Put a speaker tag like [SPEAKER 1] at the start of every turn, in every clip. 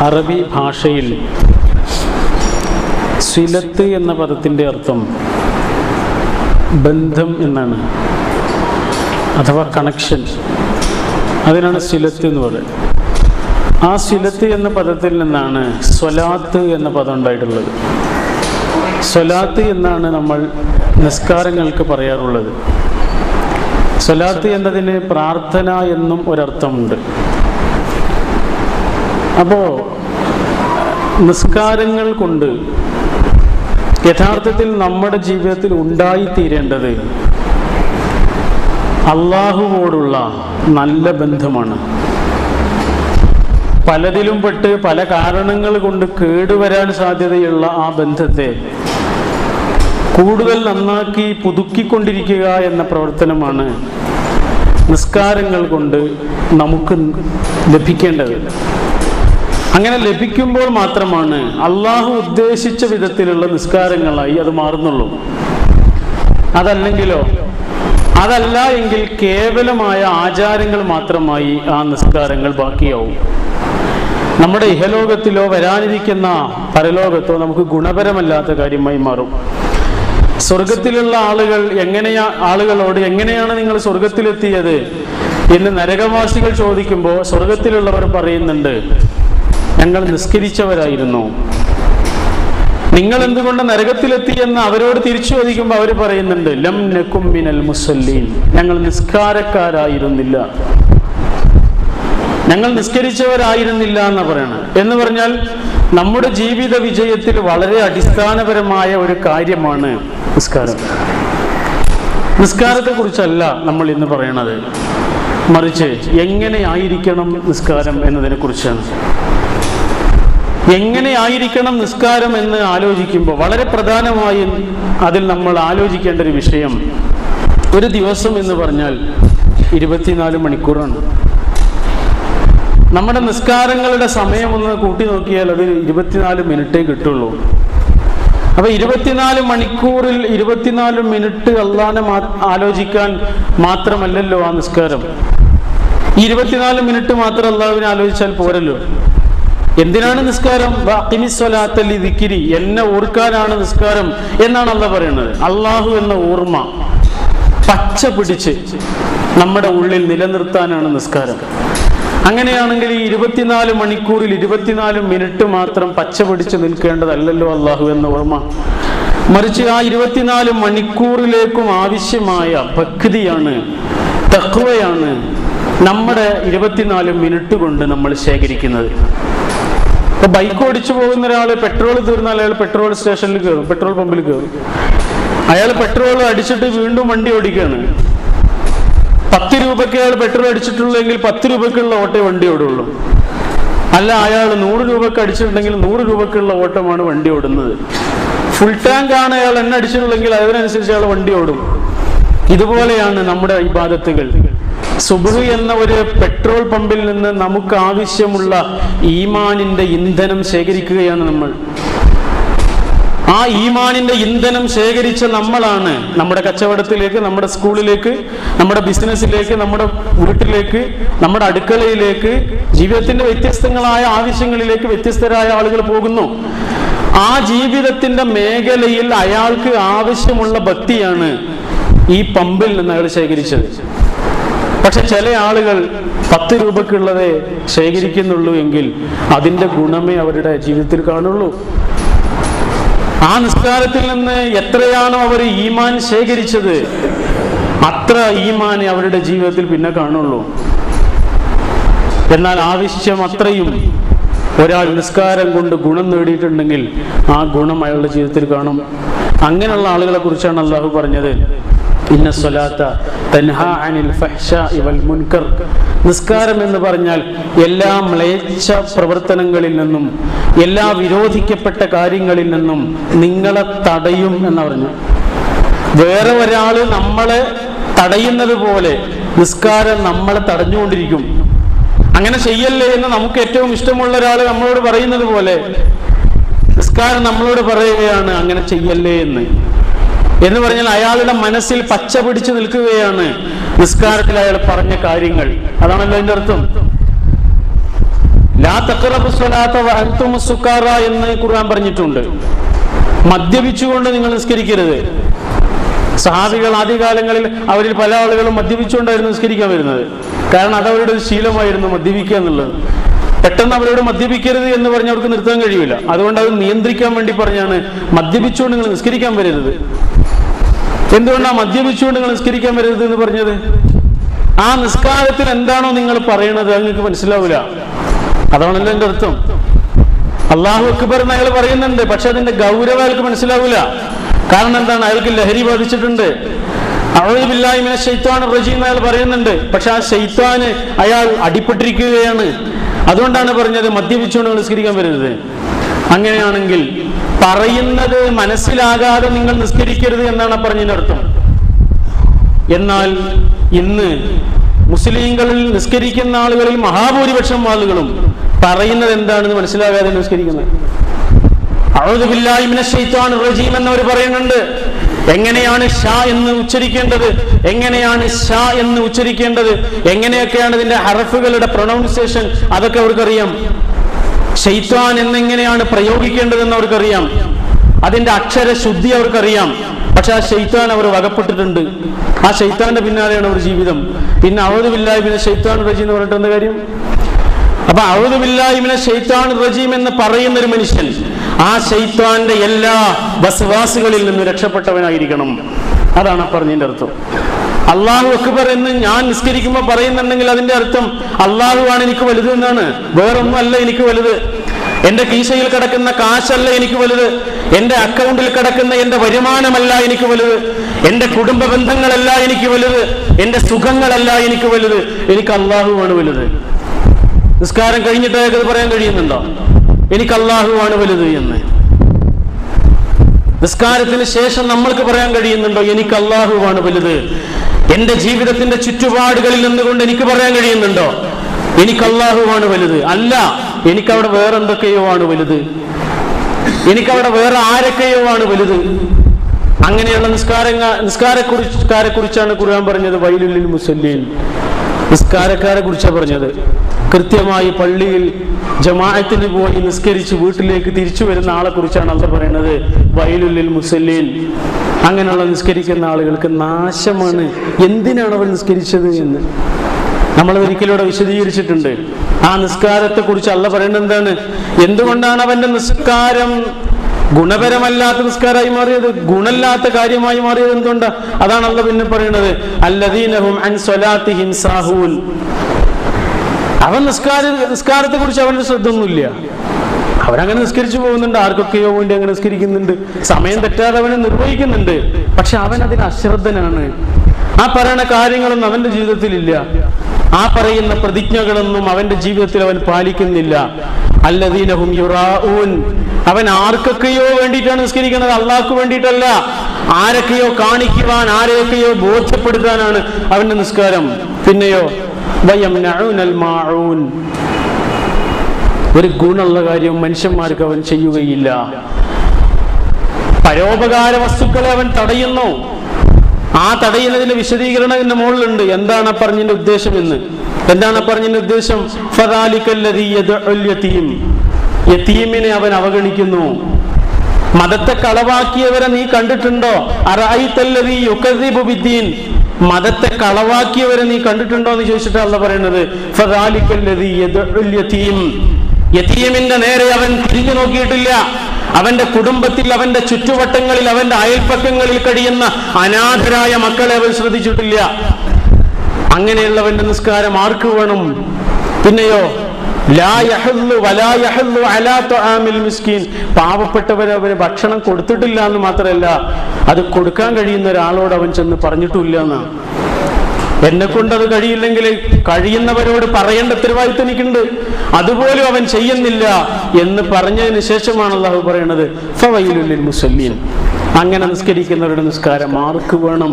[SPEAKER 1] അറബി ഭാഷയിൽ സിലത്ത് എന്ന പദത്തിന്റെ അർത്ഥം ബന്ധം എന്നാണ്. അഥവാ കണക്ഷൻ അതിനാണ് സിലത്ത് എന്ന് പറയുന്നത്. ആ സിലത്ത് എന്ന പദത്തിൽ നിന്നാണ് സ്വലാത്ത് എന്ന പദം ഉണ്ടായിട്ടുള്ളത്. സ്വലാത്ത് എന്നാണ് നമ്മൾ നിസ്കാരങ്ങൾക്ക് പറയാറുള്ളത്. സ്വലാത്ത് എന്നതിന് പ്രാർത്ഥന എന്നും ഒരർത്ഥമുണ്ട്. അപ്പോൾ നിസ്കാരങ്ങൾ കൊണ്ട് യഥാർത്ഥത്തിൽ നമ്മുടെ ജീവിതത്തിൽ ഉണ്ടായിത്തീരേണ്ടത് അള്ളാഹുവോടുള്ള നല്ല ബന്ധമാണ്. പലതിലും പെട്ട് പല കാരണങ്ങൾ കൊണ്ട് കേടുവരാൻ സാധ്യതയുള്ള ആ ബന്ധത്തെ കൂടുതൽ നന്നാക്കി പുതുക്കിക്കൊണ്ടിരിക്കുക എന്ന പ്രവർത്തനമാണ് നിസ്കാരങ്ങൾ കൊണ്ട് നമുക്ക് ലഭിക്കേണ്ടത്. അങ്ങനെ ലഭിക്കുമ്പോൾ മാത്രമാണ് അള്ളാഹു ഉദ്ദേശിച്ച വിധത്തിലുള്ള നിസ്കാരങ്ങളായി അത് മാറുന്നുള്ളൂ. അതല്ലെങ്കിലോ? അതല്ല എങ്കിൽ കേവലമായ ആചാരങ്ങൾ മാത്രമായി ആ നിസ്കാരങ്ങൾ ബാക്കിയാവും. നമ്മുടെ ഇഹലോകത്തിലോ വരാനിരിക്കുന്ന പരലോകത്തോ നമുക്ക് ഗുണപരമല്ലാത്ത കാര്യമായി മാറും. സ്വർഗത്തിലുള്ള ആളുകൾ എങ്ങനെയാ ആളുകളോട് എങ്ങനെയാണ് നിങ്ങൾ സ്വർഗത്തിലെത്തിയത് എന്ന് നരകവാസികൾ ചോദിക്കുമ്പോൾ സ്വർഗത്തിലുള്ളവർ പറയുന്നുണ്ട് ഞങ്ങൾ നിസ്കരിച്ചവരായിരുന്നു. നിങ്ങൾ എന്തുകൊണ്ട് നരകത്തിലെത്തി എന്ന് അവരോട് തിരിച്ചു ചോദിക്കുമ്പോൾ അവർ പറയുന്നുണ്ട് ലം നക്കും മിനൽ മുസല്ലീൻ. ഞങ്ങൾ നിസ്കാരക്കാരായിരുന്നില്ല. ഞങ്ങൾ നിസ്കരിച്ചവരായിരുന്നില്ല എന്ന് പറയണം എന്ന് പറഞ്ഞാൽ നമ്മുടെ ജീവിത വിജയത്തിൽ വളരെ അടിസ്ഥാനപരമായ ഒരു കാര്യമാണ് നിസ്കാരം. നിസ്കാരത്തെ കുറിച്ചല്ല നമ്മൾ ഇന്ന് പറയണത്. മറിച്ച് എങ്ങനെയായിരിക്കണം നിസ്കാരം എന്നതിനെ കുറിച്ചാണ്. എങ്ങനെയായിരിക്കണം നിസ്കാരം എന്ന് ആലോചിക്കുമ്പോൾ വളരെ പ്രധാനമായും അതിൽ നമ്മൾ ആലോചിക്കേണ്ട ഒരു വിഷയം ഒരു ദിവസം എന്ന് പറഞ്ഞാൽ ഇരുപത്തിനാല് മണിക്കൂറാണ്. നമ്മുടെ നിസ്കാരങ്ങളുടെ സമയം ഒന്ന് കൂട്ടി നോക്കിയാൽ അത് ഇരുപത്തിനാല് മിനിറ്റേ കിട്ടുള്ളൂ. അപ്പൊ ഇരുപത്തിനാല് മണിക്കൂറിൽ ഇരുപത്തിനാല് മിനിറ്റ് അള്ളാനെ ആലോചിക്കാൻ മാത്രമല്ലല്ലോ ആ നിസ്കാരം. ഇരുപത്തിനാല് മിനിറ്റ് മാത്രം അള്ളാവിനെ ആലോചിച്ചാൽ പോരല്ലോ. എന്തിനാണ് നിസ്കാരം? വഅഖിമിസ്സലാത്തല്ലി ദിക്രി. എന്നെ ഓർക്കാനാണ് നിസ്കാരം എന്നാണ് അല്ല പറയുന്നത്. അള്ളാഹു എന്ന ഓർമ്മ പച്ച പിടിച്ച് നമ്മുടെ ഉള്ളിൽ നിലനിർത്താനാണ് നിസ്കാരം. അങ്ങനെയാണെങ്കിൽ ഈ ഇരുപത്തിനാല് മണിക്കൂറിൽ ഇരുപത്തിനാല് മിനിറ്റ് മാത്രം പച്ച പിടിച്ച് നിൽക്കേണ്ടതല്ലല്ലോ അള്ളാഹു എന്ന ഓർമ്മ. മറിച്ച് ആ ഇരുപത്തിനാല് മണിക്കൂറിലേക്കും ആവശ്യമായ ഭക്തിയാണ് തക്വയാണ് നമ്മുടെ ഇരുപത്തിനാല് മിനിറ്റ് കൊണ്ട് നമ്മൾ ശേഖരിക്കുന്നത്. ഇപ്പൊ ബൈക്ക് ഓടിച്ചു പോകുന്ന ഒരാൾ പെട്രോൾ തീർന്നാൽ അയാൾ പെട്രോൾ സ്റ്റേഷനിൽ കയറും പെട്രോൾ പമ്പിൽ കയറും. അയാൾ പെട്രോൾ അടിച്ചിട്ട് വീണ്ടും വണ്ടി ഓടിക്കുകയാണ് പത്ത് രൂപയ്ക്ക് അയാൾ പെട്രോൾ അടിച്ചിട്ടുള്ളെങ്കിൽ പത്ത് രൂപയ്ക്കുള്ള ഓട്ടേ വണ്ടി ഓടുള്ളൂ. അല്ല അയാൾ നൂറ് രൂപക്ക് അടിച്ചിട്ടുണ്ടെങ്കിൽ നൂറ് രൂപക്കുള്ള ഓട്ടമാണ് വണ്ടി ഓടുന്നത്. ഫുൾ ടാങ്ക് ആണ് അയാൾ എണ്ണ അടിച്ചിട്ടുള്ളെങ്കിൽ അതിനനുസരിച്ച് അയാൾ വണ്ടി ഓടും. ഇതുപോലെയാണ് നമ്മുടെ ഇബാദത്തുകൾ സുബുഹ് എന്ന ഒരു പെട്രോൾ പമ്പിൽ നിന്ന് നമുക്ക് ആവശ്യമുള്ള ഈമാനിന്റെ ഇന്ധനം ശേഖരിക്കുകയാണ് നമ്മൾ. ആ ഈമാനിന്റെ ഇന്ധനം ശേഖരിച്ച നമ്മളാണ് നമ്മുടെ കച്ചവടത്തിലേക്ക് നമ്മുടെ സ്കൂളിലേക്ക് നമ്മുടെ ബിസിനസ്സിലേക്ക് നമ്മുടെ വീട്ടിലേക്ക് നമ്മുടെ അടുക്കളയിലേക്ക് ജീവിതത്തിന്റെ വ്യത്യസ്തങ്ങളായ ആവശ്യങ്ങളിലേക്ക് വ്യത്യസ്തരായ ആളുകൾ പോകുന്നു. ആ ജീവിതത്തിന്റെ മേഖലയിൽ അയാൾക്ക് ആവശ്യമുള്ള ഭക്തിയാണ് ഈ പമ്പിൽ നിന്ന് അയാൾ ശേഖരിച്ചത്. പക്ഷെ ചില ആളുകൾ പത്ത് രൂപക്കുള്ളതേ ശേഖരിക്കുന്നുള്ളൂ എങ്കിൽ അതിന്റെ ഗുണമേ അവരുടെ ജീവിതത്തിൽ കാണുള്ളൂ. ആ നിസ്കാരത്തിൽ നിന്ന് എത്രയാണോ അവർ ഈമാൻ ശേഖരിച്ചത് അത്ര ഈമാനെ അവരുടെ ജീവിതത്തിൽ പിന്നെ കാണുള്ളൂ. എന്നാൽ ആവശ്യം അത്രയും ഒരാൾ നിസ്കാരം കൊണ്ട് ഗുണം നേടിയിട്ടുണ്ടെങ്കിൽ ആ ഗുണം അയാളുടെ ജീവിതത്തിൽ കാണും. അങ്ങനെയുള്ള ആളുകളെ കുറിച്ചാണ് അള്ളാഹു പറഞ്ഞത്. ഇന്ന സ്വലാത്ത തൻഹാ അനിൽ ഫഹ്ഷ വൽ മുൻകർ. നിസ്കാരം എന്ന് പറഞ്ഞാൽ എല്ലാ മ്ലേച്ഛ പ്രവർത്തനങ്ങളിൽ നിന്നും എല്ലാ വിരോധിക്കപ്പെട്ട കാര്യങ്ങളിൽ നിന്നും നിങ്ങളെ തടയും എന്ന് പറഞ്ഞു വേറെ ഒരാൾ നമ്മളെ തടയുന്നത് പോലെ നിസ്കാരം നമ്മളെ തടഞ്ഞുകൊണ്ടിരിക്കും. അങ്ങനെ ചെയ്യല്ലേ എന്ന് നമുക്ക് ഏറ്റവും ഇഷ്ടമുള്ള ഒരാൾ നമ്മളോട് പറയുന്നത് പോലെ നിസ്കാരം നമ്മളോട് പറയുകയാണ് അങ്ങനെ ചെയ്യല്ലേ എന്ന്. എന്ന് പറഞ്ഞാൽ അയാളുടെ മനസ്സിൽ പച്ച പിടിച്ചു നിൽക്കുകയാണ്. നിസ്കാരത്തിൽ അയാൾ പറഞ്ഞ കാര്യങ്ങൾ. അതാണല്ലോ അതിന്റെ അർത്ഥം. ലാ തഖറബു സ്വലാത്ത വഅൻതും സുക്കാറ എന്ന് ഖുർആൻ പറഞ്ഞിട്ടുണ്ട്. മദ്യപിച്ചുകൊണ്ട് നിങ്ങൾ നിസ്കരിക്കരുത്. സഹാബികൾ ആദ്യകാലങ്ങളിൽ അവരിൽ പല ആളുകളും മദ്യപിച്ചുകൊണ്ടായിരുന്നു നിസ്കരിക്കാൻ വരുന്നത്. കാരണം അത് അവരുടെ ഒരു ശീലമായിരുന്നു മദ്യപിക്കുക എന്നുള്ളത്. പെട്ടെന്ന് അവരോട് മദ്യപിക്കരുത് എന്ന് പറഞ്ഞ് അവർക്ക് നിർത്താൻ കഴിയില്ല അതുകൊണ്ട് അത് നിയന്ത്രിക്കാൻ വേണ്ടി പറഞ്ഞാണ് മദ്യപിച്ചുകൊണ്ട് നിങ്ങൾ നിസ്കരിക്കാൻ വരരുത്. എന്തുകൊണ്ടാണ് മദ്യപിച്ചുകൊണ്ട് നിങ്ങൾ നിസ്കരിക്കാൻ വരരുത് എന്ന് പറഞ്ഞത്? ആ നിസ്കാരത്തിൽ എന്താണോ നിങ്ങൾ പറയണത് നിങ്ങൾക്ക് മനസ്സിലാവില്ല അതാണല്ലോ എന്റെ അർത്ഥം. അള്ളാഹു അക്ബർ എന്ന് അയാൾ പറയുന്നുണ്ട് പക്ഷെ അതിന്റെ ഗൗരവം അയാൾക്ക് മനസ്സിലാവില്ല കാരണം എന്താണ്? അയാൾക്ക് ലഹരി ബാധിച്ചിട്ടുണ്ട്. അവഴിബില്ലായ്മ ശൈത്വാൻ റജീം എന്ന് അയാൾ പറയുന്നുണ്ട് പക്ഷെ ആ ശൈത്വാന് അയാൾ അടിപ്പെട്ടിരിക്കുകയാണ്. അതുകൊണ്ടാണ് പറഞ്ഞത് മദ്യപിച്ചുകൊണ്ട് നിസ്കരിക്കാൻ വരരുത്. അങ്ങനെയാണെങ്കിൽ പറയുന്നത് മനസ്സിലാകാതെ നിങ്ങൾ നിസ്കരിക്കരുത് എന്നാണ് പറഞ്ഞതിനർത്ഥം. എന്നാൽ ഇന്ന് മുസ്ലിങ്ങളിൽ നിസ്കരിക്കുന്ന ആളുകളിൽ മഹാഭൂരിപക്ഷം ആളുകളും പറയുന്നത് എന്താണെന്ന് മനസ്സിലാകാതെ നിസ്കരിക്കുന്നത്. റജീം പറയുന്നുണ്ട് എങ്ങനെയാണ് ഷാ എന്ന് ഉച്ചരിക്കേണ്ടത്? എങ്ങനെയാണ് ഷാ എന്ന് ഉച്ചരിക്കേണ്ടത്? എങ്ങനെയൊക്കെയാണ് ഇതിന്റെ ഹറഫുകളുടെ പ്രൊണൗൺസിയേഷൻ അതൊക്കെ അവർക്കറിയാം. ഷെയ്ത്താൻ എന്നെങ്ങനെയാണ് പ്രയോഗിക്കേണ്ടതെന്ന് അവർക്കറിയാം. അതിന്റെ അക്ഷര ശുദ്ധി അവർക്കറിയാം. പക്ഷെ ആ ഷെയ്ത്താൻ അവർ വകപ്പെട്ടിട്ടുണ്ട്. ആ ഷെയ്ത്താന്റെ പിന്നാലെയാണ് അവർ ജീവിതം. പിന്നെ അവധുവില്ലായ്മ പിന്നെ ഷെയ്ത്താൻ റജി എന്ന് പറഞ്ഞിട്ട് എന്താ കാര്യം? അപ്പൊ അവധുവില്ലായ്മിനെ ഷെയ്ത്താൻ റജീം എന്ന് പറയുന്ന ഒരു മനുഷ്യൻ ആ ഷെയ്ത്താന്റെ എല്ലാ വസവാസുകളിൽ നിന്ന് രക്ഷപ്പെട്ടവനായിരിക്കണം. അതാണ് പറഞ്ഞതിന്റെ അർത്ഥം. അള്ളാഹു അക്ബർ എന്ന് ഞാൻ നിസ്കരിക്കുമ്പോൾ പറയുന്നുണ്ടെങ്കിൽ അതിന്റെ അർത്ഥം അള്ളാഹുവാണ് എനിക്ക് വലുത് എന്നാണ്. വേറൊന്നും അല്ല എനിക്ക് വലുത്. എന്റെ കീശയിൽ കിടക്കുന്ന കാശല്ല എനിക്ക് വലുത്. എന്റെ അക്കൗണ്ടിൽ കിടക്കുന്ന എന്റെ വരുമാനമല്ല എനിക്ക് വലുത്. എന്റെ കുടുംബ ബന്ധങ്ങളല്ല എനിക്ക് വലുത്. എന്റെ സുഖങ്ങളല്ല എനിക്ക് വലുത്. എനിക്ക് അള്ളാഹുവാണ് വലുത്. നിസ്കാരം കഴിഞ്ഞിട്ട് അയാൾക്ക് പറയാൻ കഴിയുന്നുണ്ടോ? എനിക്ക് അള്ളാഹുവാണ് വലുത് എന്ന്. നിസ്കാരത്തിന് ശേഷം നമ്മൾക്ക് പറയാൻ കഴിയുന്നുണ്ടോ? എനിക്ക് അള്ളാഹുവാണ് വലുത്. എന്റെ ജീവിതത്തിന്റെ ചുറ്റുപാടുകളിൽ നിന്നുകൊണ്ട് എനിക്ക് പറയാൻ കഴിയുന്നുണ്ടോ? എനിക്ക് അള്ളാഹുവാണ് വലുത്. അല്ല എനിക്കവിടെ വേറെ എന്തൊക്കെയോ ആണ് വലുത്. എനിക്കവിടെ വേറെ ആരൊക്കെയോ ആണ് വലുത്. അങ്ങനെയുള്ള നിസ്കാര നിസ്കാരക്കുറിക്കാരെ കുറിച്ചാണ് ഖുർആൻ പറഞ്ഞത് വൈലുല്ലിൽ മുസല്ലീൻ. നിസ്കാരക്കാരെ കുറിച്ചാണ് പറഞ്ഞത്. കൃത്യമായി പള്ളിയിൽ ജമാഅത്തിന് പോയി നിസ്കരിച്ച് വീട്ടിലേക്ക് തിരിച്ചു വരുന്ന ആളെ കുറിച്ചാണ് അല്ല പറയുന്നത് വയലുല്ലിൽ മുസല്ലീൻ. അങ്ങനെയുള്ള നിസ്കരിക്കുന്ന ആളുകൾക്ക് നാശമാണ്. എന്തിനാണ് അവൻ നിസ്കരിച്ചത് എന്ന്? നമ്മൾ ഒരിക്കലൂടെ വിശദീകരിച്ചിട്ടുണ്ട്. ആ നിസ്കാരത്തെ കുറിച്ച് അല്ല പറയുന്നത് എന്താണ്? എന്തുകൊണ്ടാണ് അവന്റെ നിസ്കാരം ഗുണപരമല്ലാത്ത നിസ്കാരമായി മാറിയത് ഗുണല്ലാത്ത കാര്യമായി മാറിയത് എന്തുകൊണ്ട്? അതാണ് അല്ല പിന്നെ പറയുന്നത് അല്ലദീനഹും അൻ സ്വലാത്തിഹിം സാഹൂൽ. അവൻ നിസ്കാര നിസ്കാരത്തെ കുറിച്ച് അവന്റെ ശ്രദ്ധ ഒന്നുമില്ല അവരങ്ങനെ നിസ്കരിച്ചു പോകുന്നുണ്ട് ആർക്കൊക്കെയോ വേണ്ടി അങ്ങനെ നിസ്കരിക്കുന്നുണ്ട് സമയം തെറ്റാതെ അവനെ നിർവഹിക്കുന്നുണ്ട്. പക്ഷെ അവൻ അതിന് അശ്രദ്ധനാണ്. ആ പറയുന്ന കാര്യങ്ങളൊന്നും അവന്റെ ജീവിതത്തിൽ ഇല്ല ആ പറയുന്ന പ്രതിജ്ഞകളൊന്നും അവന്റെ ജീവിതത്തിൽ അവൻ പാലിക്കുന്നില്ല. അല്ലദീനഹും യുറാഊൻ. അവൻ ആർക്കൊക്കെയോ വേണ്ടിയിട്ടാണ് നിസ്കരിക്കുന്നത്? അള്ളാഹ്ക്ക് വേണ്ടിയിട്ടല്ല. ആരൊക്കെയോ കാണിക്കുവാൻ ആരെയൊക്കെയോ ബോധ്യപ്പെടുത്താനാണ് അവന്റെ നിസ്കാരം. പിന്നെയോ ഒരു ഗുണമുള്ള കാര്യം മനുഷ്യന്മാർക്ക് അവൻ ചെയ്യുകയില്ല. പരോപകാര വസ്തുക്കളെ അവൻ തടയുന്നു. ആ തടയുന്നതിന്റെ വിശദീകരണം എന്റെ മുകളിലുണ്ട്. എന്താണ് പറഞ്ഞതിന്റെ ഉദ്ദേശം എന്ന്? എന്താണ് പറഞ്ഞ നിർദ്ദേശം? അവൻ അവഗണിക്കുന്നു. മതത്തെ കളവാക്കിയവരെ നീ കണ്ടിട്ടുണ്ടോ? മതത്തെ കളവാക്കിയവരെ നീ കണ്ടിട്ടുണ്ടോ എന്ന് ചോദിച്ചിട്ട് അല്ല പറയുന്നത് യതീമിന്റെ നേരെ അവൻ തിരിഞ്ഞു നോക്കിയിട്ടില്ല. അവന്റെ കുടുംബത്തിൽ അവന്റെ ചുറ്റുവട്ടങ്ങളിൽ അവന്റെ അയൽപ്പക്കങ്ങളിൽ കഴിയുന്ന അനാഥരായ മക്കളെ അവൻ ശ്രദ്ധിച്ചിട്ടില്ല. അങ്ങനെയുള്ളവന്റെ നിസ്കാരം ആർക്ക് വേണം? പിന്നെയോ പാവപ്പെട്ടവരെ അവന് ഭക്ഷണം കൊടുത്തിട്ടില്ല എന്ന് മാത്രമല്ല അത് കൊടുക്കാൻ കഴിയുന്ന ഒരാളോട് അവൻ ചെന്ന് പറഞ്ഞിട്ടില്ല എന്നാണ് എന്നെ കൊണ്ട് അത് കഴിയില്ലെങ്കിൽ കഴിയുന്നവരോട് പറയേണ്ട ഉത്തരവാദിത്വം എനിക്കുണ്ട്. അതുപോലും അവൻ ചെയ്യുന്നില്ല എന്ന് പറഞ്ഞതിന് ശേഷമാണ് അള്ളാഹു പറയുന്നത് മുസല്ലീൻ. അങ്ങനെ നിസ്കരിക്കുന്നവരുടെ നിസ്കാരം ആർക്ക് വേണം?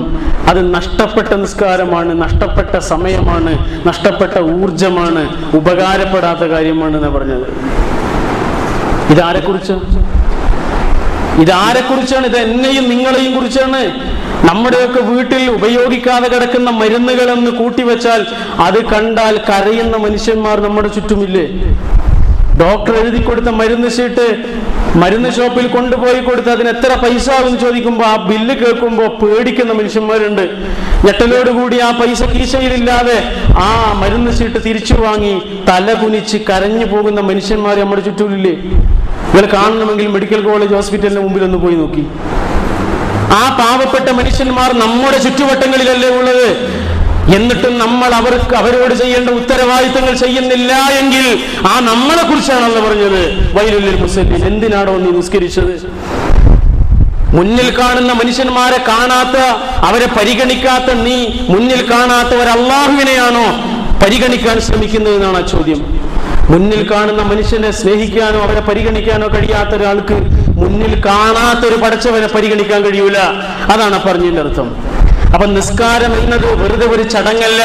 [SPEAKER 1] അത് നഷ്ടപ്പെട്ട നിസ്കാരമാണ് നഷ്ടപ്പെട്ട സമയമാണ് നഷ്ടപ്പെട്ട ഊർജമാണ് ഉപകാരപ്പെടാത്ത കാര്യമാണ് എന്ന് പറഞ്ഞത്. ഇതാരെക്കുറിച്ച്? ഇതാരെക്കുറിച്ചാണ്? ഇത് എന്നെയും നിങ്ങളെയും കുറിച്ചാണ്. നമ്മുടെയൊക്കെ വീട്ടിൽ ഉപയോഗിക്കാതെ കിടക്കുന്ന മരുന്നുകളെന്ന് കൂട്ടിവെച്ചാൽ അത് കണ്ടാൽ കരയുന്ന മനുഷ്യന്മാർ നമ്മുടെ ചുറ്റുമില്ലേ? ഡോക്ടർ എഴുതി കൊടുത്ത മരുന്ന് ഷീട്ട് മരുന്ന് ഷോപ്പിൽ കൊണ്ടുപോയി കൊടുത്ത് അതിന് എത്ര പൈസ ആവും ചോദിക്കുമ്പോൾ ആ ബില്ല് കേൾക്കുമ്പോൾ പേടിക്കുന്ന മനുഷ്യന്മാരുണ്ട്. ഞെട്ടലോടുകൂടി ആ പൈസ കീശയിലില്ലാതെ ആ മരുന്ന് ചീട്ട് തിരിച്ചു വാങ്ങി തല കുനിച്ച് കരഞ്ഞു പോകുന്ന മനുഷ്യന്മാർ നമ്മുടെ ചുറ്റുമില്ലേ ഇവരെ കാണണമെങ്കിൽ മെഡിക്കൽ കോളേജ് ഹോസ്പിറ്റലിന് മുമ്പിൽ ഒന്ന് പോയി നോക്കി. ആ പാവപ്പെട്ട മനുഷ്യന്മാർ നമ്മുടെ ചുറ്റുവട്ടങ്ങളിലല്ലേ ഉള്ളത്? എന്നിട്ടും നമ്മൾ അവർക്ക് അവരോട് ചെയ്യേണ്ട ഉത്തരവാദിത്തങ്ങൾ ചെയ്യുന്നില്ല എങ്കിൽ ആ നമ്മളെ കുറിച്ചാണല്ലോ പറഞ്ഞത്. വൈലുല്ലിൽ മുസ്ലിം എന്തിനാണോ നീ നിസ്കരിച്ചത്? മുന്നിൽ കാണുന്ന മനുഷ്യന്മാരെ കാണാത്ത അവരെ പരിഗണിക്കാത്ത നീ മുന്നിൽ കാണാത്ത ഒരല്ലാഹുവിനെയാണോ പരിഗണിക്കാൻ ശ്രമിക്കുന്നത് എന്നാണ് ആ ചോദ്യം. മുന്നിൽ കാണുന്ന മനുഷ്യനെ സ്നേഹിക്കാനോ അവരെ പരിഗണിക്കാനോ കഴിയാത്ത ഒരാൾക്ക് മുന്നിൽ കാണാത്ത ഒരു പടച്ചവനെ പരിഗണിക്കാൻ കഴിയൂല. അതാണ് പറഞ്ഞതിന്റെ അർത്ഥം. അപ്പൊ നിസ്കാരം എന്നത് വെറുതെ ഒരു ചടങ്ങല്ല.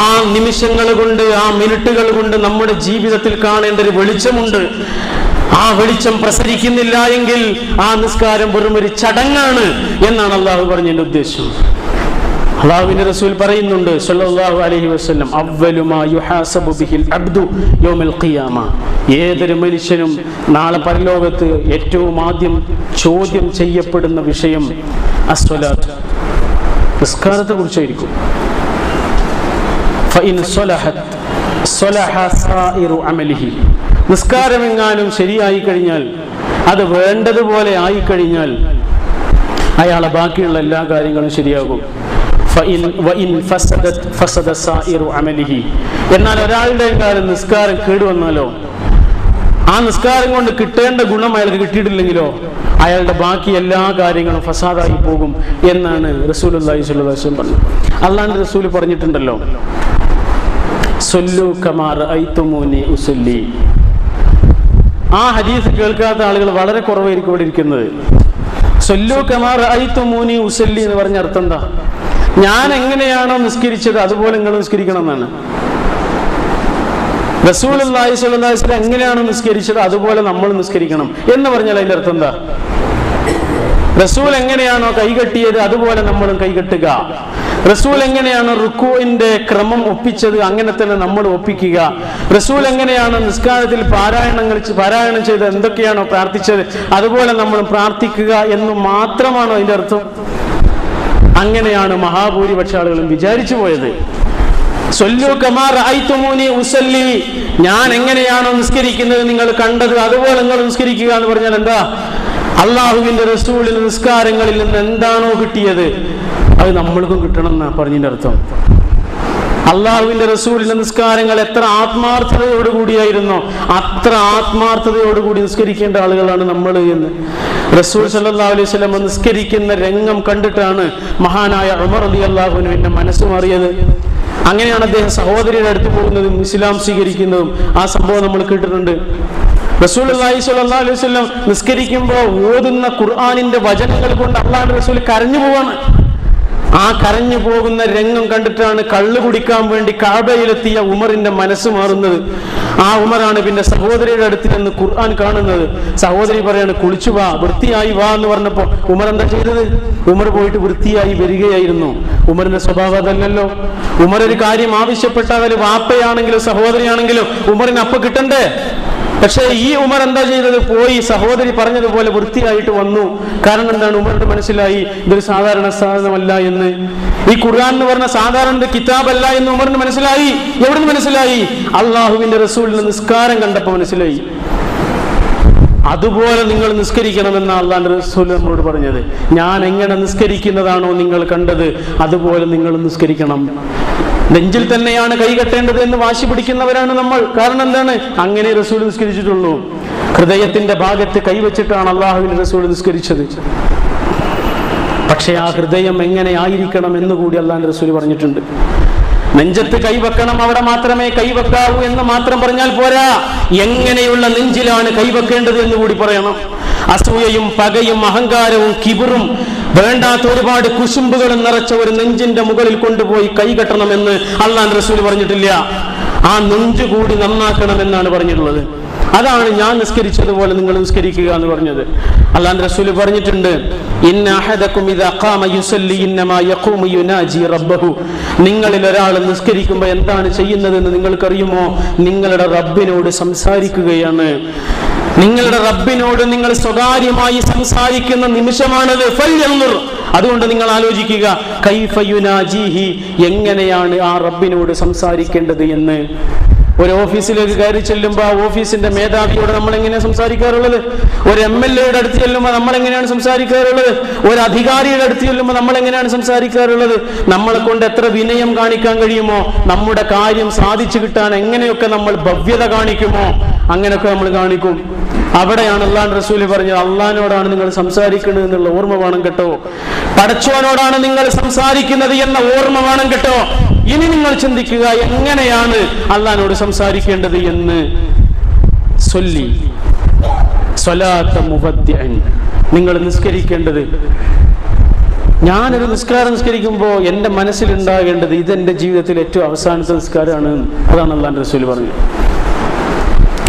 [SPEAKER 1] ആ നിമിഷങ്ങൾ കൊണ്ട് ആ മിനിറ്റുകൾ കൊണ്ട് നമ്മുടെ ജീവിതത്തിൽ കാണേണ്ട ഒരു വെളിച്ചമുണ്ട്. ആ വെളിച്ചം പ്രസരിക്കുന്നില്ല എങ്കിൽ ആ നിസ്കാരം വെറും ഒരു ചടങ്ങാണ് എന്നാണ് അള്ളാഹു പറഞ്ഞതിന്റെ ഉദ്ദേശം. അള്ളാഹുവിന്റെ റസൂൽ പറയുന്നുണ്ട് അലൈഹി വസല്ലം യുഹാസബു ബിഹിൽ അബ്ദു ഖിയാമ. ഏതൊരു മനുഷ്യനും നാളെ പരലോകത്ത് ഏറ്റവും ആദ്യം ചോദ്യം ചെയ്യപ്പെടുന്ന വിഷയം അസ്വലാത്ത് നിസ്കാരത്തെ കുറിച്ചായിരിക്കും നിസ്കാരമെങ്ങാനും ശരിയായി കഴിഞ്ഞാൽ അത് വേണ്ടതുപോലെ ആയിക്കഴിഞ്ഞാൽ അയാളെ ബാക്കിയുള്ള എല്ലാ കാര്യങ്ങളും ശരിയാകും. എന്നാൽ ഒരാളുടെ കാലം നിസ്കാരം കേടുവന്നാലോ? ആ നിസ്കാരം കൊണ്ട് കിട്ടേണ്ട ഗുണം അയാൾക്ക് കിട്ടിയിട്ടില്ലെങ്കിലോ? അയാളുടെ ബാക്കി എല്ലാ കാര്യങ്ങളും ഫസാദായി പോകും എന്നാണ് റസൂൽ അള്ളാഹി പറഞ്ഞത്. അള്ളാന്റെ റസൂൽ പറഞ്ഞിട്ടുണ്ടല്ലോ. ഉസല്ലി. ആ ഹദീസ് കേൾക്കാത്ത ആളുകൾ വളരെ കുറവായിരിക്കും ഇവിടെ ഇരിക്കുന്നത്. സൊല്ലു കമാർ ഉസല്ലി എന്ന് പറഞ്ഞ അർത്ഥം എന്താ? ഞാൻ എങ്ങനെയാണോ നിസ്കരിച്ചത് അതുപോലെ നിങ്ങൾ നിസ്കരിക്കണം എന്നാണ്. റസൂൽ എങ്ങനെയാണോ നിസ്കരിച്ചത് അതുപോലെ നമ്മൾ നിസ്കരിക്കണം എന്ന് പറഞ്ഞാൽ അതിന്റെ അർത്ഥം എന്താ? റസൂൽ എങ്ങനെയാണോ കൈകെട്ടിയത് അതുപോലെ നമ്മളും കൈകെട്ടുക. റസൂൽ എങ്ങനെയാണ് റുക്കുവിന്റെ ക്രമം ഒപ്പിച്ചത് അങ്ങനെ തന്നെ നമ്മൾ ഒപ്പിക്കുക. റസൂൽ എങ്ങനെയാണ് നിസ്കാരത്തിൽ പാരായണങ്ങൾ പാരായണം ചെയ്ത് എന്തൊക്കെയാണോ പ്രാർത്ഥിച്ചത് അതുപോലെ നമ്മൾ പ്രാർത്ഥിക്കുക എന്ന് മാത്രമാണോ അതിന്റെ അർത്ഥം? അങ്ങനെയാണ് മഹാഭൂരിപക്ഷ ആളുകളും വിചാരിച്ചു പോയത്. ഞാൻ എങ്ങനെയാണോ നിസ്കരിക്കുന്നത് നിങ്ങൾ കണ്ടത് അതുപോലെ നിങ്ങൾ നിസ്കരിക്കുക എന്ന് പറഞ്ഞാൽ എന്താ? അള്ളാഹുവിന്റെ റസൂളിൽ നിസ്കാരങ്ങളിൽ നിന്ന് എന്താണോ കിട്ടിയത് അത് നമ്മൾക്കും കിട്ടണം എന്നാ പറഞ്ഞതിന്റെ അർത്ഥം. അള്ളാഹുവിന്റെ റസൂലിന്റെ നിസ്കാരങ്ങൾ എത്ര ആത്മാർത്ഥതയോടുകൂടിയായിരുന്നോ അത്ര ആത്മാർത്ഥതയോടുകൂടി നിസ്കരിക്കേണ്ട ആളുകളാണ് നമ്മൾ എന്ന്. റസൂൽ സല്ലാ അലൈഹി വസല്ലം നിസ്കരിക്കുന്ന രംഗം കണ്ടിട്ടാണ് മഹാനായ ഉമർ അലി അള്ളാഹുവിന്റെ മനസ്സ് മാറിയത്. അങ്ങനെയാണ് അദ്ദേഹം സഹോദരിയുടെ അടുത്ത് പോകുന്നതും ഇസ്ലാം സ്വീകരിക്കുന്നതും ആ സംഭവം നമ്മൾ കേട്ടിട്ടുണ്ട്. അള്ളാഹി സ്വല്ലല്ലാഹു അലൈഹി നിസ്കരിക്കുമ്പോൾ ഓതുന്ന ഖുർആാനിന്റെ വചനങ്ങൾ കൊണ്ട് അള്ളാഹ് റസൂൽ കരഞ്ഞു പോവാണ്. ആ കരഞ്ഞു പോകുന്ന രംഗം കണ്ടിട്ടാണ് കള്ളു കുടിക്കാൻ വേണ്ടി കാബയിലെത്തിയ ഉമറിന്റെ മനസ്സ് മാറുന്നത്. ആ ഉമറാണ് പിന്നെ സഹോദരിയുടെ അടുത്ത് നിന്ന് ഖുർആൻ കാണുന്നത്. സഹോദരി പറയാണ് കുളിച്ചു വാ വൃത്തിയായി വാ എന്ന് പറഞ്ഞപ്പോ ഉമർ എന്താ ചെയ്തത്? ഉമർ പോയിട്ട് വൃത്തിയായി വരികയായിരുന്നു. ഉമറിന്റെ സ്വഭാവം അതല്ലല്ലോ. ഉമർ ഒരു കാര്യം ആവശ്യപ്പെട്ടാൽ വാപ്പയാണെങ്കിലും സഹോദരിയാണെങ്കിലും ഉമറിന് അപ്പൊ കിട്ടണ്ടേ? പക്ഷേ ഈ ഉമർ എന്താ ചെയ്തത്? പോയി സഹോദരി പറഞ്ഞതുപോലെ വൃത്തിയായിട്ട് വന്നു. കാരണം എന്താണ്? ഉമറിന്റെ മനസ്സിലായി ഇതൊരു സാധാരണ സാധനമല്ല എന്ന്. ഈ ഖുർആൻ എന്ന് പറഞ്ഞ സാധാരണ കിതാബല്ല എന്ന് ഉമറിന് മനസ്സിലായി. എവിടെ നിന്ന് മനസ്സിലായി? അള്ളാഹുവിന്റെ റസൂലിന്റെ നിസ്കാരം കണ്ടപ്പോ മനസ്സിലായി. അതുപോലെ നിങ്ങൾ നിസ്കരിക്കണമെന്ന് അള്ളാന്റെ റസൂൽ നമ്മളോട് പറഞ്ഞത്. ഞാൻ എങ്ങനെ നിസ്കരിക്കുന്നതാണോ നിങ്ങൾ കണ്ടത് അതുപോലെ നിങ്ങൾ നിസ്കരിക്കണം. നെഞ്ചിൽ തന്നെയാണ് കൈകെട്ടേണ്ടത് എന്ന് വാശി പിടിക്കുന്നവരാണ് നമ്മൾ. കാരണം എന്താണ്? അങ്ങനെ റസൂൽ നിസ്കരിച്ചിട്ടുള്ളൂ. ഹൃദയത്തിന്റെ ഭാഗത്ത് കൈവച്ചിട്ടാണ് അള്ളാഹുവിന് റസൂൽ നിസ്കരിച്ചത്. പക്ഷെ ആ ഹൃദയം എങ്ങനെ ആയിരിക്കണം എന്ന് കൂടി അള്ളാഹു റസൂൽ പറഞ്ഞിട്ടുണ്ട്. നെഞ്ചത്ത് കൈവെക്കണം അവിടെ മാത്രമേ കൈവെക്കാവൂ എന്ന് മാത്രം പറഞ്ഞാൽ പോരാ. എങ്ങനെയുള്ള നെഞ്ചിലാണ് കൈവെക്കേണ്ടത് എന്ന് കൂടി പറയണം. അസൂയയും പകയും അഹങ്കാരവും കിബിറും വേണ്ടാത്ത ഒരുപാട് കുശുമ്പുകളും നിറച്ച ഒരു നെഞ്ചിന്റെ മുകളിൽ കൊണ്ടുപോയി കൈകെട്ടണമെന്ന് അള്ളാൻ റസൂൽ പറഞ്ഞിട്ടില്ല. ആ നെഞ്ചു കൂടി നന്നാക്കണമെന്നാണ് പറഞ്ഞിട്ടുള്ളത്. അതാണ് ഞാൻ നിസ്കരിച്ചതുപോലെ നിങ്ങൾ നിസ്കരിക്കുക എന്ന് പറഞ്ഞത്. അള്ളാന്റെ റസൂൽ പറഞ്ഞിട്ടുണ്ട് നിങ്ങളിൽ ഒരാൾ നിസ്കരിക്കുമ്പോൾ എന്താണ് ചെയ്യുന്നതെന്ന് നിങ്ങൾക്കറിയുമോ? നിങ്ങളുടെ റബ്ബിനോട് സംസാരിക്കുകയാണ്. നിങ്ങളുടെ റബ്ബിനോട് നിങ്ങൾ സ്വകാര്യമായി സംസാരിക്കുന്ന നിമിഷമാണത്. അതുകൊണ്ട് നിങ്ങൾ ആലോചിക്കുക കൈഫ യുനാജീഹി എങ്ങനെയാണ് ആ റബ്ബിനോട് സംസാരിക്കേണ്ടത് എന്ന്? ഒരു ഓഫീസിലേക്ക് കയറി ചെല്ലുമ്പോൾ ആ ഓഫീസിന്റെ മേധാവിയോട് നമ്മൾ എങ്ങനെയാണ് സംസാരിക്കാറുള്ളത്? ഒരു എം എൽ എയുടെ അടുത്ത് ചെല്ലുമ്പോൾ നമ്മൾ എങ്ങനെയാണ് സംസാരിക്കാറുള്ളത്? ഒരു അധികാരിയുടെ അടുത്ത് ചെല്ലുമ്പോൾ നമ്മൾ എങ്ങനെയാണ് സംസാരിക്കാറുള്ളത്? നമ്മളെ കൊണ്ട് എത്ര വിനയം കാണിക്കാൻ കഴിയുമോ? നമ്മുടെ കാര്യം സാധിച്ചു കിട്ടാൻ എങ്ങനെയൊക്കെ നമ്മൾ ഭവ്യത കാണിക്കുമോ? അങ്ങനെയൊക്കെ നമ്മൾ കാണിക്കും. അവിടെയാണ് അള്ളാൻ റസൂൽ പറഞ്ഞത് അള്ളഹാനോടാണ് നിങ്ങൾ സംസാരിക്കുന്നത് എന്നുള്ള ഓർമ്മ വേണം കേട്ടോ. പടച്ചോനോടാണ് നിങ്ങൾ സംസാരിക്കുന്നത് എന്ന ഓർമ്മ വേണം കേട്ടോ. ഇനി നിങ്ങൾ ചിന്തിക്കുക എങ്ങനെയാണ് അള്ളഹാനോട് സംസാരിക്കേണ്ടത് എന്ന്. ചൊല്ലി സ്വലാത്ത നിങ്ങൾ നിസ്കരിക്കേണ്ടത്. ഞാനൊരു നിസ്കാരം നിസ്കരിക്കുമ്പോൾ എന്റെ മനസ്സിലുണ്ടാകേണ്ടത് ഇതെന്റെ ജീവിതത്തിൽ ഏറ്റവും അവസാനത്തെ നിസ്കാരമാണ്. അതാണ് അള്ളാൻ റസൂൽ പറഞ്ഞത് ഇതാ സ്വല്ല അഹദുക്കും ഫല്യുസല്ലി സ്വലാത്ത മുബദ്ദിഈൻ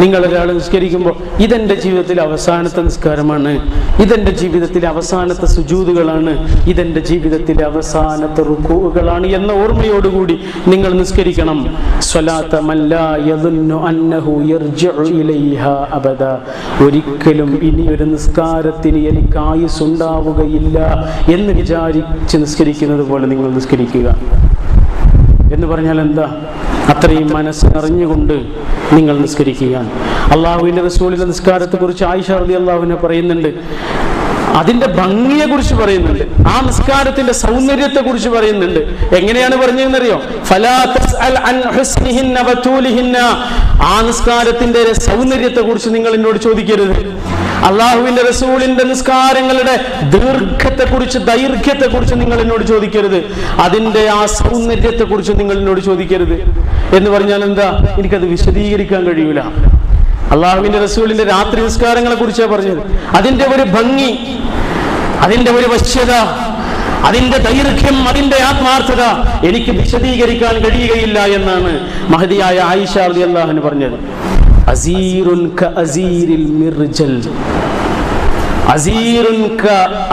[SPEAKER 1] നിങ്ങൾ ഒരാൾ നിസ്കരിക്കുമ്പോൾ ഇതെന്റെ ജീവിതത്തിലെ അവസാനത്തെ നിസ്കാരമാണ്. ഇതെന്റെ ജീവിതത്തിലെ അവസാനത്തെ സുജൂതുകളാണ്. ഇതെന്റെ ജീവിതത്തിലെ അവസാനത്തെ റുക്കുകളാണ് എന്ന ഓർമ്മയോടുകൂടി നിങ്ങൾ നിസ്കരിക്കണം. ഒരിക്കലും ഇനി ഒരു നിസ്കാരത്തിന് എനിക്ക് ആയുസ് ഉണ്ടാവുകയില്ല എന്ന് വിചാരിച്ച് നിസ്കരിക്കുന്നത് പോലെ നിങ്ങൾ നിസ്കരിക്കുക. എന്ന് പറഞ്ഞാൽ എന്താ? അത്രയും മനസ്സ് നിറഞ്ഞുകൊണ്ട് നിങ്ങൾ നിസ്കരിക്കുകയാണ്. അള്ളാഹുവിന്റെ റസൂലിന്റെ നിസ്കാരത്തെ കുറിച്ച് ആയിഷ റളി അള്ളാഹുവിനെ പറയുന്നുണ്ട്. അതിന്റെ ഭംഗിയെ കുറിച്ച് പറയുന്നുണ്ട്. ആ നിസ്കാരത്തിന്റെ സൗന്ദര്യത്തെ കുറിച്ച് പറയുന്നുണ്ട്. എങ്ങനെയാണ് പറഞ്ഞതെന്നറിയോ? ആ നിസ്കാരത്തിന്റെ സൗന്ദര്യത്തെ കുറിച്ച് നിങ്ങൾ എന്നോട് ചോദിക്കരുത്. അള്ളാഹുവിന്റെ റസൂലിന്റെ നിസ്കാരങ്ങളുടെ ദീർഘത്തെ കുറിച്ച് ദൈർഘ്യത്തെ കുറിച്ച് നിങ്ങൾ എന്നോട് ചോദിക്കരുത്. അതിന്റെ ആ സൗന്ദര്യത്തെ കുറിച്ച് നിങ്ങൾ എന്നോട് ചോദിക്കരുത്. എന്ന് പറഞ്ഞാൽ എന്താ? എനിക്കത് വിശദീകരിക്കാൻ കഴിയൂല. അള്ളാഹുവിന്റെ റസൂലിന്റെ രാത്രി നിസ്കാരങ്ങളെ കുറിച്ചാണ് പറഞ്ഞത്. അതിന്റെ ഒരു ഭംഗി അതിന്റെ ഒരു വശ്യത അതിന്റെ ദൈർഘ്യം അതിന്റെ ആത്മാർത്ഥത എനിക്ക് വിശദീകരിക്കാൻ കഴിയുകയില്ല എന്നാണ് മഹതിയായ ആയിഷ അലി അള്ളാഹുന് പറഞ്ഞത്. അസീറുൻ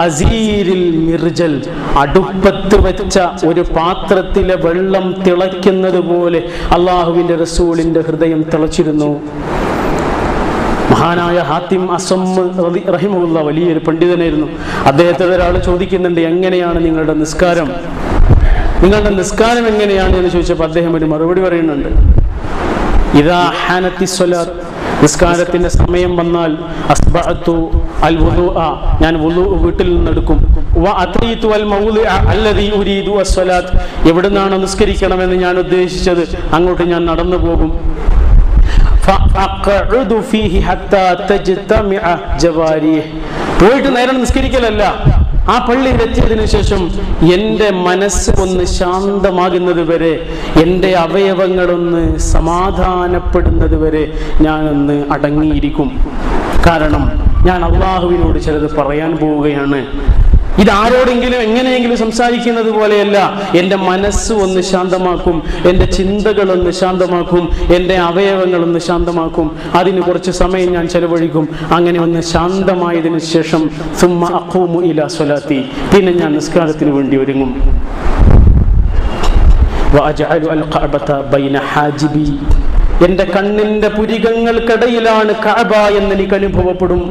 [SPEAKER 1] അസീരിൽ മിർജൽ. അടുപ്പത്ത് വെച്ച ഒരു പാത്രത്തിലെ വെള്ളം തിളയ്ക്കുന്നത് പോലെ അള്ളാഹുവിന്റെ റസൂലിന്റെ ഹൃദയം തിളച്ചിരുന്നു. മഹാനായ ഹാത്തിം അസം റഹിമുള്ള വലിയൊരു പണ്ഡിതനായിരുന്നു. അദ്ദേഹത്തെ ഒരാൾ ചോദിക്കുന്നുണ്ട് എങ്ങനെയാണ് നിങ്ങളുടെ നിസ്കാരം? നിങ്ങളുടെ നിസ്കാരം എങ്ങനെയാണ്? എന്ന് ചോദിച്ചപ്പോൾ അദ്ദേഹം ഒരു മറുപടി പറയുന്നുണ്ട്. ഹാനത്തി നിസ്കാരത്തിന്റെ സമയം വന്നാൽ ഞാൻ വീട്ടിൽ നിന്നെടുക്കും. എവിടുന്നാണ് നിസ്കരിക്കണമെന്ന് ഞാൻ ഉദ്ദേശിച്ചത് അങ്ങോട്ട് ഞാൻ നടന്നു പോകും പോയിട്ട് നേരെ നിസ്കരിക്കലല്ല. ആ പള്ളിയിൽ എത്തിയതിനു ശേഷം എന്റെ മനസ്സ് ഒന്ന് ശാന്തമാകുന്നത് വരെ എന്റെ അവയവങ്ങളൊന്ന് സമാധാനപ്പെടുന്നത് വരെ ഞാനൊന്ന് അടങ്ങിയിരിക്കും. കാരണം ഞാൻ അള്ളാഹുവിനോട് ചിലത് പറയാൻ പോവുകയാണ്. ഇത് ആരോടെങ്കിലും എങ്ങനെയെങ്കിലും സംസാരിക്കുന്നത് പോലെയല്ല. എന്റെ മനസ്സ് ഒന്ന് ശാന്തമാക്കും എന്റെ ചിന്തകൾ ഒന്ന് ശാന്തമാക്കും എന്റെ അവയവങ്ങൾ ഒന്ന് ശാന്തമാക്കും. അതിന് കുറച്ച് സമയം ഞാൻ ചെലവഴിക്കും. അങ്ങനെ ഒന്ന് ശാന്തമായതിന് ശേഷം സുമ്മ അഖൂമു ഇല സ്വലാത്തി. പിന്നെ ഞാൻ നിസ്കാരത്തിന് വേണ്ടി ഒരുങ്ങും. എന്റെ കണ്ണിന്റെ പുരികങ്ങൾക്കിടയിലാണ് കഅബ എന്നെനിക്ക് അനുഭവപ്പെടും.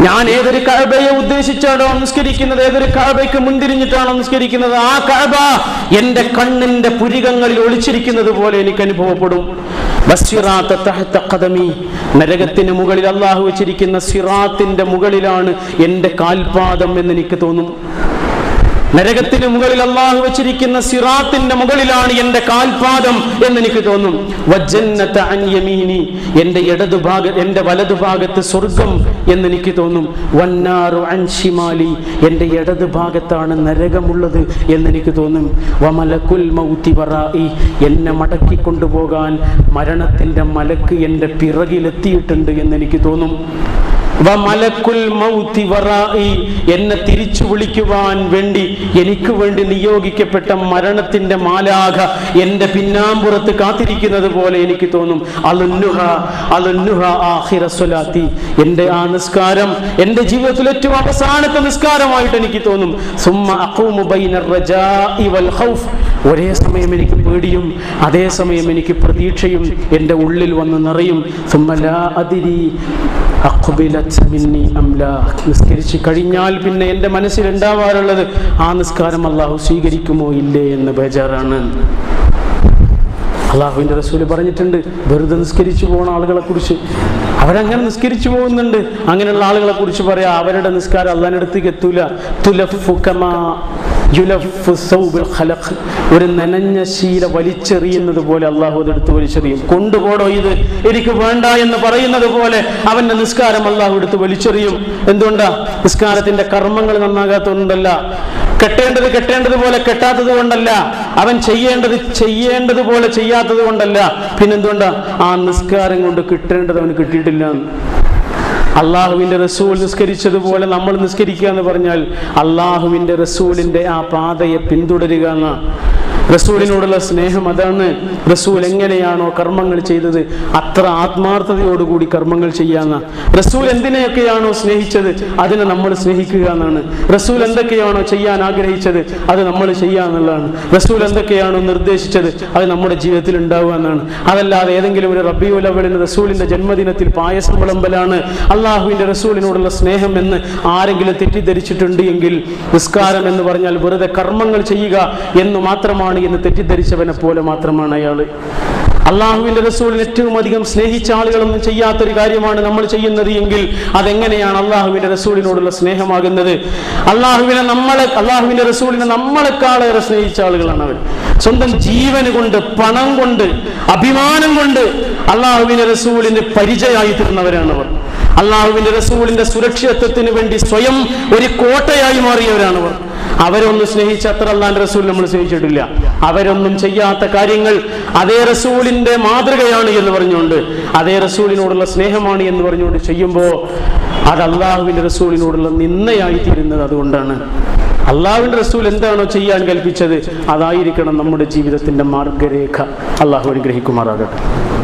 [SPEAKER 1] ഞാൻ ഏതൊരു കഴബയെ ഉദ്ദേശിച്ചാണോ നിസ്കരിക്കുന്നത് ഏതൊരു കഴബയ്ക്ക് മുന്തിരിഞ്ഞിട്ടാണോ നിസ്കരിക്കുന്നത് ആ കഴബ എന്റെ കണ്ണിന്റെ പുരികങ്ങളിൽ ഒളിച്ചിരിക്കുന്നത് പോലെ എനിക്ക് അനുഭവപ്പെടും. നരകത്തിന് മുകളിൽ അള്ളാഹു വെച്ചിരിക്കുന്ന സിറാത്തിന്റെ മുകളിലാണ് എന്റെ കാൽപാദം എന്ന് എനിക്ക് തോന്നും. നരകത്തിന് മുകളിൽ അള്ളാഹു വെച്ചിരിക്കുന്ന സിറാത്തിന്റെ മുകളിലാണ് എന്റെ കാൽപാദം എന്ന് എനിക്ക് തോന്നും. എന്റെ ഇടതുഭാഗ എന്റെ വലതുഭാഗത്ത് സ്വർഗം എന്ന് എനിക്ക് തോന്നും. വന്നാറു അൻ ഷിമാലി എന്റെ ഇടതുഭാഗത്താണ് നരകമുള്ളത് എന്ന് എനിക്ക് തോന്നും. വമലകുൽ മൗതി വറായി എന്നെ മടക്കി കൊണ്ടുപോകാൻ മരണത്തിന്റെ മലക്ക് എന്റെ പിറകിലെത്തിയിട്ടുണ്ട് എന്ന് എനിക്ക് തോന്നും. വമലക്കുൽ എന്നെ തിരിച്ചു വിളിക്കുവാൻ വേണ്ടി എനിക്ക് വേണ്ടി നിയോഗിക്കപ്പെട്ട മരണത്തിന്റെ മാലാഖ എന്റെ പിന്നാമ്പുറത്ത് കാത്തിരിക്കുന്നത് പോലെ എനിക്ക് തോന്നും. എന്റെ ആ നിസ്കാരം എന്റെ ജീവിതത്തിൽ ഏറ്റവും അവസാനത്തെ നിസ്കാരമായിട്ട് എനിക്ക് തോന്നും. ഒരേ സമയം എനിക്ക് പേടിയും അതേ സമയം എനിക്ക് പ്രതീക്ഷയും എന്റെ ഉള്ളിൽ വന്ന് നിറയും. സുമ്മ അതിരി. നിസ്കരിച്ച് കഴിഞ്ഞാൽ പിന്നെ എന്റെ മനസ്സിൽ ഉണ്ടാവാറുള്ളത് ആ നിസ്കാരം അള്ളാഹു സ്വീകരിക്കുമോ ഇല്ലേ എന്ന് ബേജാറാണ്. അള്ളാഹുവിന്റെ റസൂൽ പറഞ്ഞിട്ടുണ്ട് വെറുതെ നിസ്കരിച്ചു പോകുന്ന ആളുകളെ കുറിച്ച്. അവരങ്ങനെ നിസ്കരിച്ചു പോകുന്നുണ്ട്. അങ്ങനെയുള്ള ആളുകളെ കുറിച്ച് പറയാം അവരുടെ നിസ്കാരം അള്ളാഹിനടുത്തേക്ക് എത്തൂല. തുലഫു ഒരു നനഞ്ഞ ശീല വലിച്ചെറിയുന്നത് പോലെ അള്ളാഹു അതെടുത്ത് വലിച്ചെറിയും. കൊണ്ടുപോടോ ഇത്? എനിക്ക് വേണ്ട എന്ന് പറയുന്നത് പോലെ അവന്റെ നിസ്കാരം അള്ളാഹു എടുത്ത് വലിച്ചെറിയും. എന്തുകൊണ്ടാ? നിസ്കാരത്തിന്റെ കർമ്മങ്ങൾ നന്നാകാത്തതുകൊണ്ടല്ല. കെട്ടേണ്ടത് കെട്ടേണ്ടത് പോലെ കെട്ടാത്തത് കൊണ്ടല്ല. അവൻ ചെയ്യേണ്ടത് ചെയ്യേണ്ടത് പോലെ ചെയ്യാത്തത് കൊണ്ടല്ല. പിന്നെന്തുകൊണ്ടാ? ആ നിസ്കാരം കൊണ്ട് കിട്ടേണ്ടത് അവന് കിട്ടിയിട്ടില്ല. അള്ളാഹുവിന്റെ റസൂൽ നിസ്കരിച്ചതുപോലെ നമ്മൾ നിസ്കരിക്കുക എന്ന് പറഞ്ഞാൽ അള്ളാഹുവിന്റെ റസൂലിന്റെ ആ പാതയെ പിന്തുടരുക എന്ന റസൂലിനോടുള്ള സ്നേഹം അതാണ്. റസൂൽ എങ്ങനെയാണോ കർമ്മങ്ങൾ ചെയ്തത് അത്ര ആത്മാർത്ഥതയോടുകൂടി കർമ്മങ്ങൾ ചെയ്യാന്ന. റസൂൽ എന്തിനെയൊക്കെയാണോ സ്നേഹിച്ചത് അതിനെ നമ്മൾ സ്നേഹിക്കുക എന്നാണ്. റസൂൽ എന്തൊക്കെയാണോ ചെയ്യാൻ ആഗ്രഹിച്ചത് അത് നമ്മൾ ചെയ്യുക എന്നുള്ളതാണ്. റസൂൽ എന്തൊക്കെയാണോ നിർദ്ദേശിച്ചത് അത് നമ്മുടെ ജീവിതത്തിൽ ഉണ്ടാവുക എന്നാണ്. അതല്ലാതെ ഏതെങ്കിലും ഒരു റബിയുൽ അവലിന് റസൂലിന്റെ ജന്മദിനത്തിൽ പായസം വിളമ്പലാണ്. അള്ളാഹുവിന്റെ റസൂലിനോടുള്ള സ്നേഹം എന്ന് ആരെങ്കിലും തെറ്റിദ്ധരിച്ചിട്ടുണ്ട് എങ്കിൽ നിസ്കാരം എന്ന് പറഞ്ഞാൽ വെറുതെ കർമ്മങ്ങൾ ചെയ്യുക എന്ന് മാത്രമാണ് എന്ന് തെറ്റിദ്ധരിച്ചവനെ പോലെ മാത്രമാണ് അയാൾ അള്ളാഹുവിന്റെ റസൂലിന് ഏറ്റവും അധികം സ്നേഹിച്ച ആളുകളൊന്നും ചെയ്യാത്തൊരു കാര്യമാണ് നമ്മൾ ചെയ്യുന്നത് എങ്കിൽ അതെങ്ങനെയാണ് അള്ളാഹുവിന്റെ റസൂലിനോടുള്ള സ്നേഹമാകുന്നത്? അള്ളാഹുവിനെ നമ്മളെ അള്ളാഹുവിന്റെ റസൂലിനെ നമ്മളെക്കാളേറെ സ്നേഹിച്ച ആളുകളാണ് അവർ സ്വന്തം ജീവന് കൊണ്ട് പണം കൊണ്ട് അഭിമാനം കൊണ്ട് അള്ളാഹുവിന്റെ റസൂലിന് പരിചയമായി തീർന്നവരാണ് അവർ. അള്ളാഹുവിന്റെ റസൂലിന്റെ സുരക്ഷിതത്വത്തിന് വേണ്ടി സ്വയം ഒരു കോട്ടയായി മാറിയവരാണ് അവർ. അവരൊന്നും സ്നേഹിച്ച അത്ര അള്ളാന്റെ റസൂൽ നമ്മൾ സ്നേഹിച്ചിട്ടില്ല. അവരൊന്നും ചെയ്യാത്ത കാര്യങ്ങൾ അതേ റസൂലിന്റെ മാതൃകയാണ് എന്ന് പറഞ്ഞുകൊണ്ട് അതേ റസൂലിനോടുള്ള സ്നേഹമാണ് എന്ന് പറഞ്ഞുകൊണ്ട് ചെയ്യുമ്പോൾ അത് അള്ളാഹുവിന്റെ റസൂലിനോടുള്ള നിന്നയായി തീരുന്നത് അതുകൊണ്ടാണ്. അള്ളാഹുവിന്റെ റസൂൽ എന്താണോ ചെയ്യാൻ കൽപ്പിച്ചത് അതായിരിക്കണം നമ്മുടെ ജീവിതത്തിന്റെ മാർഗരേഖ. അള്ളാഹു അനുഗ്രഹിക്കുമാറാകട്ടെ.